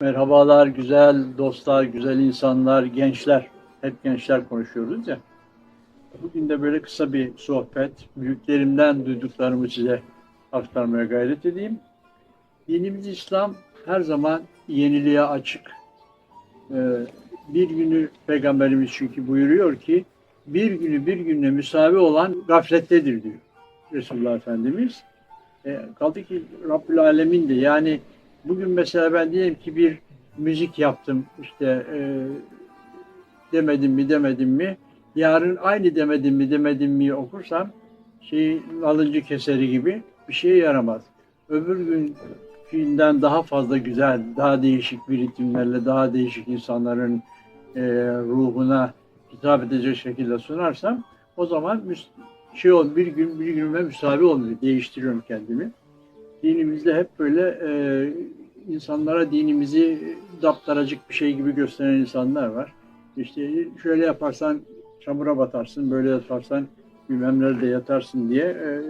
Merhabalar güzel dostlar, güzel insanlar, gençler. Hep gençler konuşuyoruz ya. Bugün de böyle kısa bir sohbet, büyüklerimden duyduklarımı size aktarmaya gayret edeyim. Dinimiz İslam her zaman yeniliğe açık. Ee, bir günü Peygamberimiz çünkü buyuruyor ki bir günü bir günle müsavi olan gaflettedir diyor Resulullah Efendimiz. E, kaldı ki Rabbül Alemin de yani bugün mesela ben diyelim ki bir müzik yaptım işte e, demedim mi demedim mi yarın aynı demedim mi demedim mi okursam şey alıncı keseri gibi bir şeye yaramaz. Öbür günkinden daha fazla güzel, daha değişik bir ritimlerle, daha değişik insanların e, ruhuna hitap edecek şekilde sunarsam o zaman şey ol bir gün bir günüme müsavi olmuyor. Değiştiriyorum kendimi. Dinimizde hep böyle e, insanlara dinimizi daptaracık bir şey gibi gösteren insanlar var. İşte şöyle yaparsan çamura batarsın, böyle yaparsan bilmem nerede yatarsın diye e,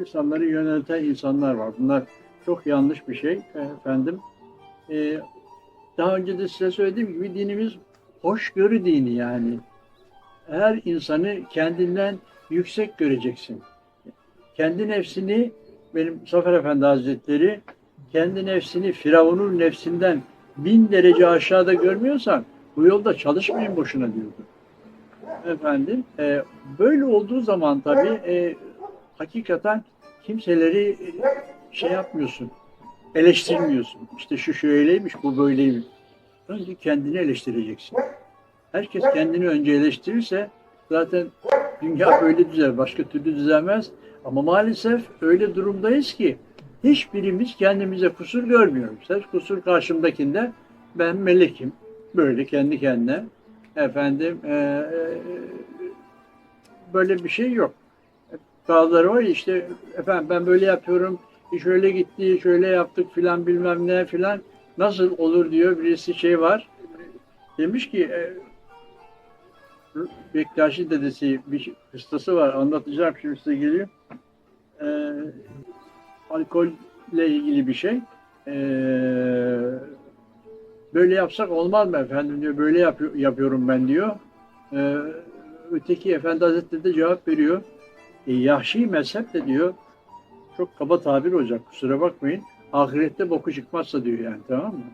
insanları yönelten insanlar var. Bunlar çok yanlış bir şey efendim. E, daha önce de size söylediğim gibi dinimiz hoşgörü dini yani. Her insanı kendinden yüksek göreceksin. Kendi nefsini benim Zafer Efendi Hazretleri kendi nefsini Firavun'un nefsinden bin derece aşağıda görmüyorsan bu yolda çalışmayın boşuna diyordu. Efendim e, böyle olduğu zaman tabii e, hakikaten kimseleri e, şey yapmıyorsun, eleştirmiyorsun. İşte şu şöyleymiş, bu böyleymiş. Önce kendini eleştireceksin. Herkes kendini önce eleştirirse zaten dünya böyle düzer, başka türlü düzelmez. Ama maalesef öyle durumdayız ki hiçbirimiz kendimize kusur görmüyoruz. Her kusur karşımdakinde ben melekim. Böyle kendi kendine. Efendim e, e, böyle bir şey yok. Bazıları var işte efendim ben böyle yapıyorum, şöyle gitti, şöyle yaptık filan bilmem ne filan. Nasıl olur diyor birisi şey var. Demiş ki e, Bektaşi dedesi bir hıstası var. Anlatacağım şimdi size geliyor. Alkolle ilgili bir şey. Ee, böyle yapsak olmaz mı efendim diyor. Böyle yapıyor, yapıyorum ben diyor. Ee, öteki efendi hazretleri de cevap veriyor. E, Yahşi mezhep de diyor. Çok kaba tabir olacak kusura bakmayın. Ahirette boku çıkmazsa diyor yani tamam mı?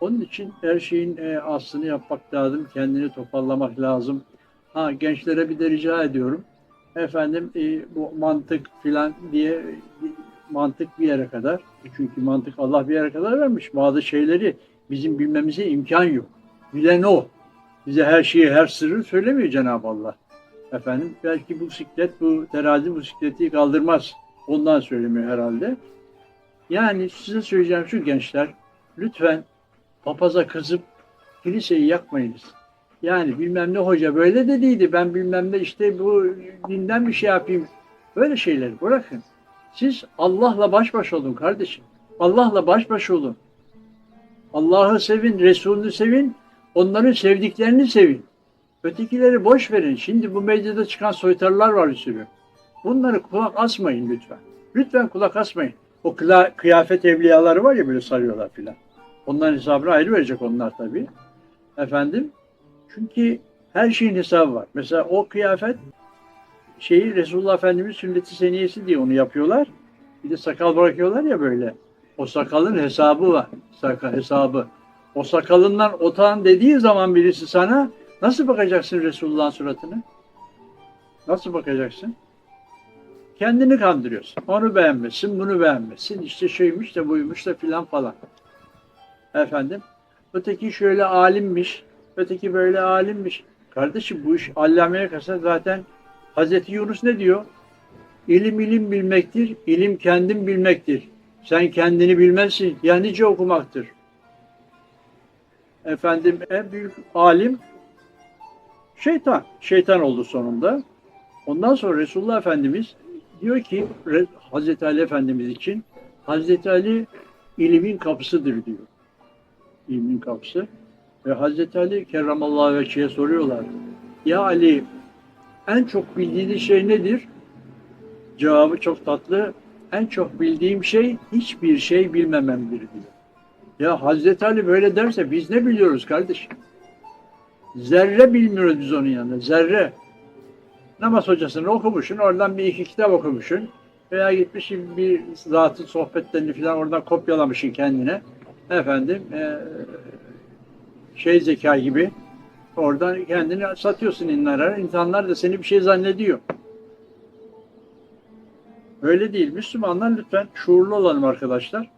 Onun için her şeyin e, aslını yapmak lazım. Kendini toparlamak lazım. Ha gençlere bir de rica ediyorum. Efendim e, bu mantık filan diye mantık bir yere kadar. Çünkü mantık Allah bir yere kadar vermiş. Bazı şeyleri bizim bilmemize imkan yok. Bilen o. Bize her şeyi, her sırrı söylemiyor Cenab-ı Allah. Efendim belki bu siklet, bu terazi bu sikleti kaldırmaz. Ondan söylemiyor herhalde. Yani size söyleyeceğim şu gençler, lütfen papaza kızıp kiliseyi yakmayınız. Yani bilmem ne hoca böyle dediydi. Ben bilmem ne işte bu dinden bir şey yapayım. Böyle şeyleri bırakın. Siz Allah'la baş başa olun kardeşim. Allah'la baş başa olun. Allah'ı sevin, Resulünü sevin, onların sevdiklerini sevin. Ötekileri boş verin. Şimdi bu medyada çıkan soytarılar var bir sürü. Bunları kulak asmayın lütfen. Lütfen kulak asmayın. O kıyafet evliyaları var ya böyle sarıyorlar filan. Onların hesabını ayrı verecek onlar tabii. Efendim çünkü her şeyin hesabı var. Mesela o kıyafet şeyi Resulullah Efendimiz sünneti seniyesi diye onu yapıyorlar. Bir de sakal bırakıyorlar ya böyle. O sakalın hesabı var. Sakal hesabı. O sakalından otağın dediği zaman birisi sana nasıl bakacaksın Resulullah'ın suratına? Nasıl bakacaksın? Kendini kandırıyorsun. Onu beğenmesin, bunu beğenmesin. İşte şeymiş de buymuş da filan falan. Efendim. Öteki şöyle alimmiş. Öteki böyle alimmiş. Kardeşim bu iş allameye kalsa zaten Hazreti Yunus ne diyor? İlim ilim bilmektir, ilim kendin bilmektir. Sen kendini bilmezsin, ya nice okumaktır. Efendim en büyük alim şeytan. Şeytan oldu sonunda. Ondan sonra Resulullah Efendimiz diyor ki Re- Hazreti Ali Efendimiz için Hazreti Ali ilimin kapısıdır diyor. İlmin kapısı. Ve Hazreti Ali kerramallahu veçhiye soruyorlar. Ya Ali en çok bildiğiniz şey nedir? Cevabı çok tatlı. En çok bildiğim şey hiçbir şey bilmememdir diyor. Ya Hazreti Ali böyle derse biz ne biliyoruz kardeşim? Zerre bilmiyoruz biz onun yanında. Zerre. Namaz hocasını okumuşsun, oradan bir iki kitap okumuşsun. Veya gitmişsin bir zatın sohbetlerini falan oradan kopyalamışsın kendine. Efendim, eee, şey zeka gibi oradan kendini satıyorsun insanlara. İnsanlar da seni bir şey zannediyor. Öyle değil. Müslümanlar lütfen şuurlu olalım arkadaşlar.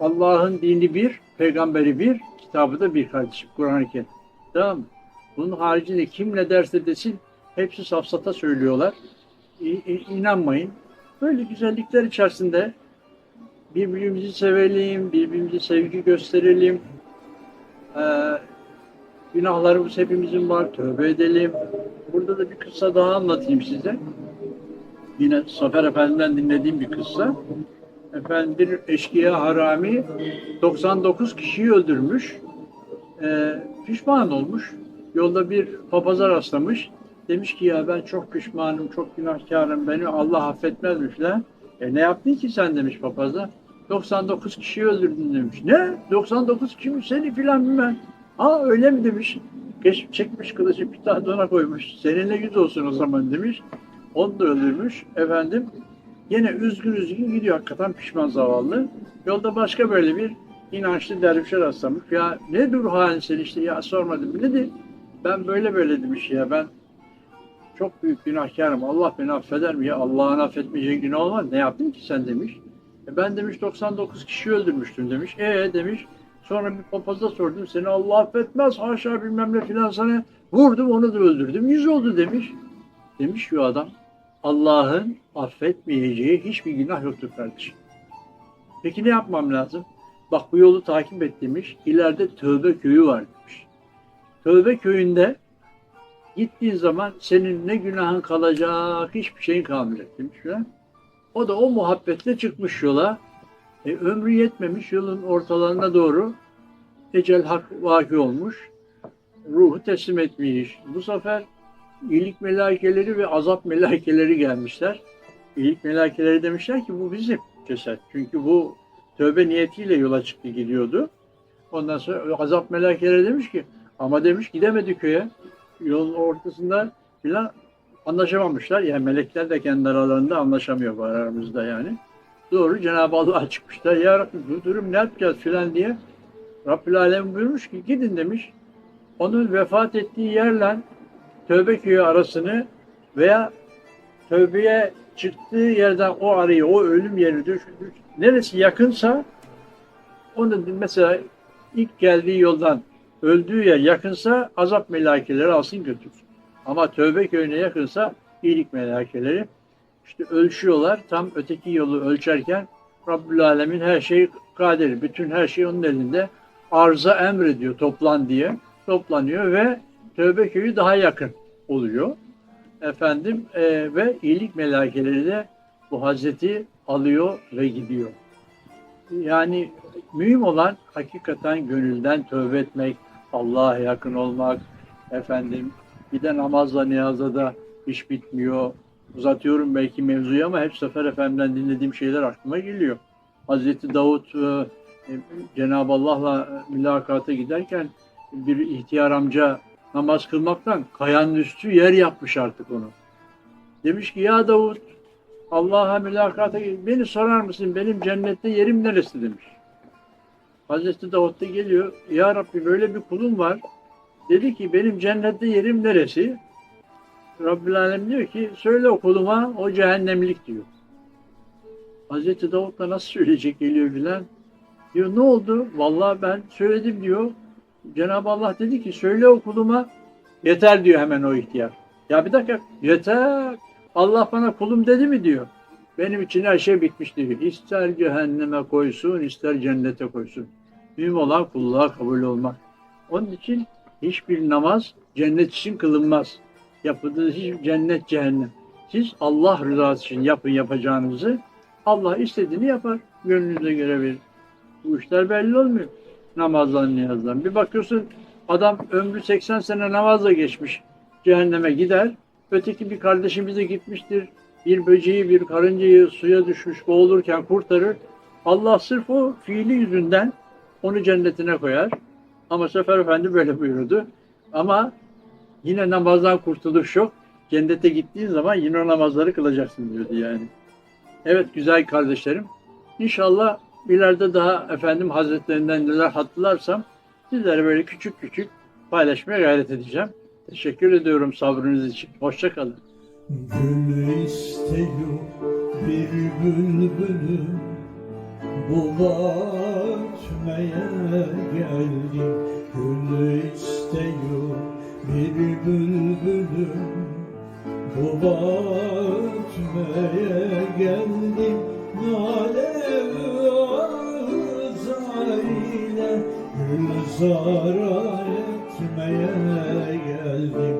Allah'ın dini bir, peygamberi bir, kitabı da bir kardeşim. Kur'an-ı Kerim. Tamam mı? Bunun haricinde kim ne derse desin hepsi safsata söylüyorlar. İnanmayın. Böyle güzellikler içerisinde birbirimizi sevelim, birbirimize sevgi gösterelim. Ee, günahlarımız hepimizin var, tövbe edelim. Burada da bir kıssa daha anlatayım size. Yine Zafer Efendi'den dinlediğim bir kıssa. Efendim bir eşkıya harami 99 kişiyi öldürmüş. Ee, pişman olmuş. Yolda bir papaza rastlamış. Demiş ki ya ben çok pişmanım, çok günahkarım, beni Allah affetmezmiş lan. E ne yaptın ki sen demiş papaza. 99 kişiyi öldürdün demiş. Ne? 99 kişi mi seni filan bilmem. Ha öyle mi demiş. Geç, çekmiş kılıcı bir ona koymuş. Seninle yüz olsun o zaman demiş. Onu da öldürmüş. Efendim yine üzgün üzgün gidiyor hakikaten pişman zavallı. Yolda başka böyle bir inançlı dervişe rastlamış. Ya ne dur halin sen işte ya sormadım. Nedir? Ben böyle böyle demiş ya ben çok büyük günahkarım. Allah beni affeder mi ya? Allah'ın affetmeyeceği günah olmaz. Ne yaptın ki sen demiş. E ben demiş 99 kişi öldürmüştüm demiş. E demiş. Sonra bir papaza sordum. Seni Allah affetmez. Haşa bilmem ne filan sana. Vurdum onu da öldürdüm. Yüz oldu demiş. Demiş şu adam. Allah'ın affetmeyeceği hiçbir günah yoktur kardeşim. Peki ne yapmam lazım? Bak bu yolu takip et demiş. İleride tövbe köyü var demiş. Tövbe köyünde gittiğin zaman senin ne günahın kalacak, hiçbir şeyin kalmayacak demiş. O da o muhabbetle çıkmış yola. E, ömrü yetmemiş yolun ortalarına doğru ecel hak vaki olmuş. Ruhu teslim etmiş. Bu sefer iyilik melaikeleri ve azap melaikeleri gelmişler. İyilik melaikeleri demişler ki bu bizim ceset. Çünkü bu tövbe niyetiyle yola çıktı gidiyordu. Ondan sonra azap melaikeleri demiş ki ama demiş gidemedi köye. Yolun ortasında filan anlaşamamışlar. Yani melekler de kendi aralarında anlaşamıyor bu aramızda yani. Doğru Cenab-ı Allah'a çıkmışlar. Ya Rabbi bu durum ne yapacağız filan diye. Rabbül Alem buyurmuş ki gidin demiş. Onun vefat ettiği yerle tövbe köyü arasını veya tövbeye çıktığı yerden o arayı, o ölüm yeri düş, düş- neresi yakınsa onu mesela ilk geldiği yoldan öldüğü yer yakınsa azap melaikeleri alsın götürsün. Ama tövbe köyüne yakınsa iyilik melaikeleri işte ölçüyorlar. Tam öteki yolu ölçerken Rabbül Alemin her şey kadir. Bütün her şey onun elinde. Arza emrediyor toplan diye. Toplanıyor ve tövbe köyü daha yakın oluyor. Efendim e, ve iyilik melaikeleri de bu Hazreti alıyor ve gidiyor. Yani mühim olan hakikaten gönülden tövbe etmek, Allah'a yakın olmak, efendim bir de namazla niyazla da iş bitmiyor. Uzatıyorum belki mevzuyu ama hep Sefer Efendim'den dinlediğim şeyler aklıma geliyor. Hazreti Davut e, e, Cenab-ı Allah'la mülakata giderken bir ihtiyar amca namaz kılmaktan kayanın üstü yer yapmış artık onu. Demiş ki ya Davut Allah'a mülakata beni sorar mısın benim cennette yerim neresi demiş. Hazreti Davut da geliyor. Ya Rabbi böyle bir kulum var. Dedi ki benim cennette yerim neresi? Rabbül Alem diyor ki söyle o kuluma o cehennemlik diyor. Hazreti Davut da nasıl söyleyecek geliyor filan. Diyor ne oldu? Vallahi ben söyledim diyor. Cenab-ı Allah dedi ki söyle o kuluma yeter diyor hemen o ihtiyar. Ya bir dakika yeter. Allah bana kulum dedi mi diyor. Benim için her şey bitmiş diyor. İster cehenneme koysun ister cennete koysun. Mühim olan kulluğa kabul olmak. Onun için hiçbir namaz cennet için kılınmaz. Yapıldığı hiç cennet cehennem. Siz Allah rızası için yapın yapacağınızı. Allah istediğini yapar. Gönlünüze göre verir. Bu işler belli olmuyor. Namazdan niyazdan. Bir bakıyorsun adam ömrü 80 sene namazla geçmiş. Cehenneme gider. Öteki bir kardeşimiz de gitmiştir. Bir böceği, bir karıncayı suya düşmüş boğulurken kurtarır. Allah sırf o fiili yüzünden onu cennetine koyar. Ama Sefer Efendi böyle buyurdu. Ama yine namazdan kurtuluş yok. Cennete gittiğin zaman yine o namazları kılacaksın diyordu yani. Evet güzel kardeşlerim. İnşallah ileride daha efendim hazretlerinden neler hatırlarsam sizlere böyle küçük küçük paylaşmaya gayret edeceğim. Teşekkür ediyorum sabrınız için. Hoşça kalın. Gül istiyor bir bülbülüm Bu ötmeye geldim Gül istiyor bir bülbülüm Bu ötmeye geldim azar ile Gülzara etmeye geldim